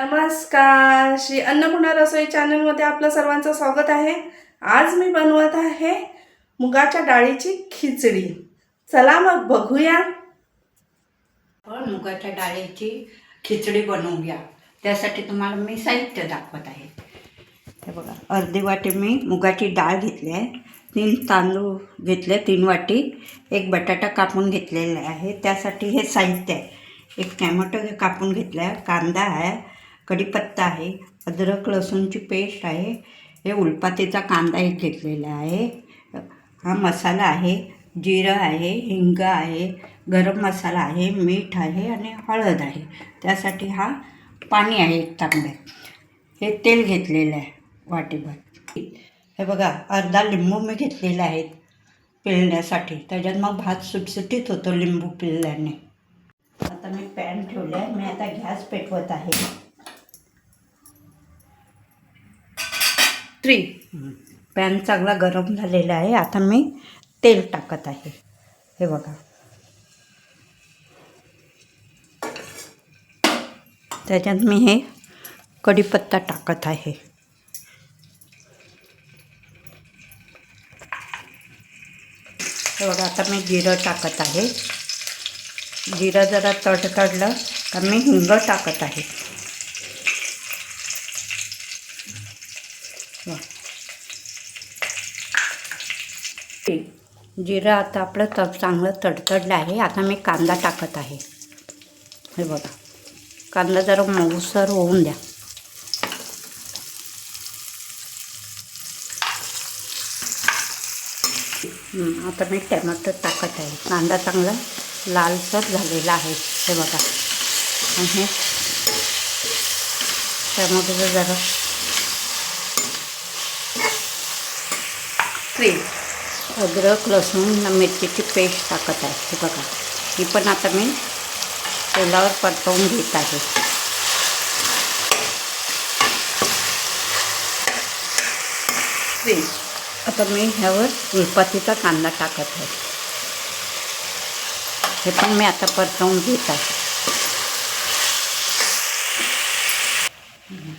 नमस्कार. श्री अन्नपूर्णा रसोई चॅनलमध्ये आपलं सर्वांचं स्वागत आहे. आज मी बनवत आहे मुगाच्या डाळीची खिचडी. चला मग बघूया. आपण मुगाच्या डाळीची खिचडी बनवूया. त्यासाठी तुम्हाला मी साहित्य दाखवत आहे. हे बघा अर्धी वाटी मी मुगाची डाळ घेतली आहे. तीन तांदूळ घेतले तीन वाटी. एक बटाटा कापून घेतलेला आहे. त्यासाठी हे साहित्य आहे. एक टॅमॅटो कापून घेतला आहे कांदा आहे. कढीपत्ता आहे अद्रक लसूणची पेस्ट आहे हे उलपातीचा कांदा एक घेतलेला आहे. हा मसाला आहे जिरं आहे हिंग आहे गरम मसाला आहे मीठ आहे आणि हळद आहे. त्यासाठी हा पाणी आहे एक तांब्यात हे तेल घेतलेलं आहे वाटीभर. हे बघा अर्धा लिंबू मी घेतलेला आहे पिळण्यासाठी. त्याच्यात मग भात सुटसुटीत होतो लिंबू पिळल्याने. आता मी पॅन ठेवलं आहे मी आता गॅस पेटवत आहे. थ्री पॅन चांगला गरम झालेला आहे. आता मी तेल टाकत आहे. हे बघा. त्याच्यात मी हे कढीपत्ता टाकत आहे. हे बघा आता मी जिरं टाकत आहे. जिरं जरा तडतडलं तर मी हिंग टाकत आहे. जिरं आता आपलं त चांगलं तडतडलं आहे. आता मी कांदा टाकत आहे. हे बघा. कांदा जरा मऊसर होऊन द्या. आता मी टॅमॅटो टाकत आहे. कांदा चांगला लालसर झालेला आहे. हे बघा. आणि हे टॅमॅटोचं जरा थ्री अद्रक लसूण मिरचीची पेस्ट टाकत आहे. हे बघा. ही पण आता मी तेलावर परतवून घेत आहे. आता मी ह्यावर उलपातीचा कांदा टाकत आहे. हे पण मी आता परतवून घेत आहे.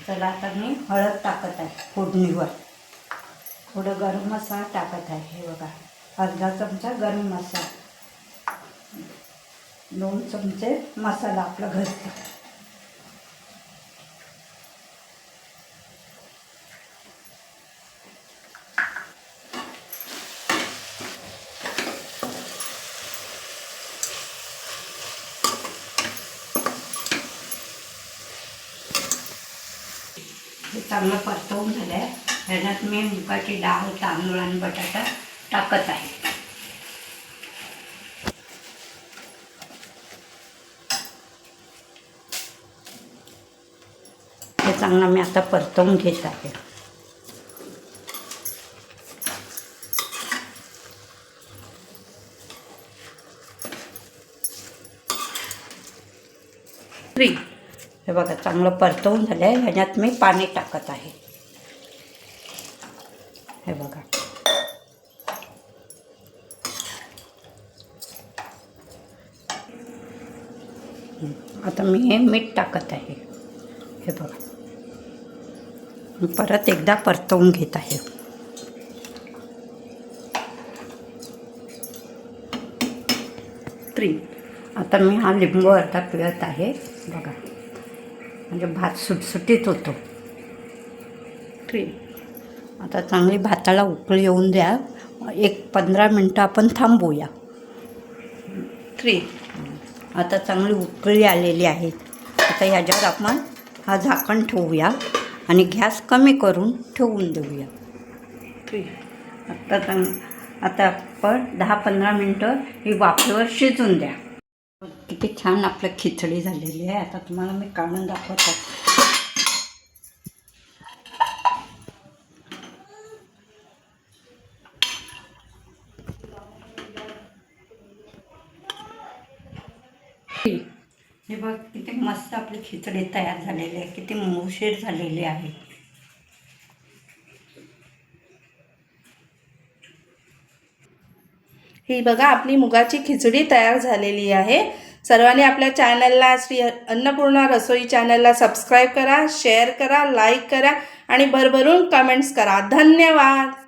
चला आता मी हळद टाकत आहे फोडणीवर. थोडं गरम मसाला टाकत आहे. हे बघा. अर्धा चमचा गरम मसाला. दोन चमचे मसाला आपला घरचा. हे चांगलं परतवून झालं आहे ह्याच्यात मी मुगाची डाळ तांदूळ आणि बटाटा टाकत आहे. हे चांगलं मी आता परतवून घेत आहे. हे बघा चांगलं परतवून झालं आहे ह्याच्यात मी पाणी टाकत आहे हे बघा हं, आता मी हे मीठ टाकत आहे. हे बघा. परत एकदा परतवून घेत आहे. थ्री आता मी हा लिंबू अर्धा पिळत आहे. बघा. म्हणजे भात सुटसुटीत होतो. ट्री आता चांगली भाताला उकळी येऊन द्या. एक पंधरा मिनटं आपण थांबूया. थ्री आता चांगली उकळी आलेली आहे. आता ह्याच्यावर आपण हा झाकण ठेवूया आणि गॅस कमी करून ठेवून देऊया. थ्री आता चांग आता आपण दहा पंधरा मिनटं ही वाफेवर शिजून द्या. किती छान आपलं खिचडी झालेली आहे. आता तुम्हाला मी काढून दाखवत हे बघ किती मस्त आपली खिचडी तयार झालेली आहे किती मोशीर झालेली आहे. ही बघा आपली मुगाची खिचडी तयार झालेली आहे. सर्वांनी आपल्या चॅनलला श्री अन्नपूर्णा रसोई चॅनलला सबस्क्राईब करा शेअर करा लाईक करा आणि भरभरून कमेंट्स करा. धन्यवाद!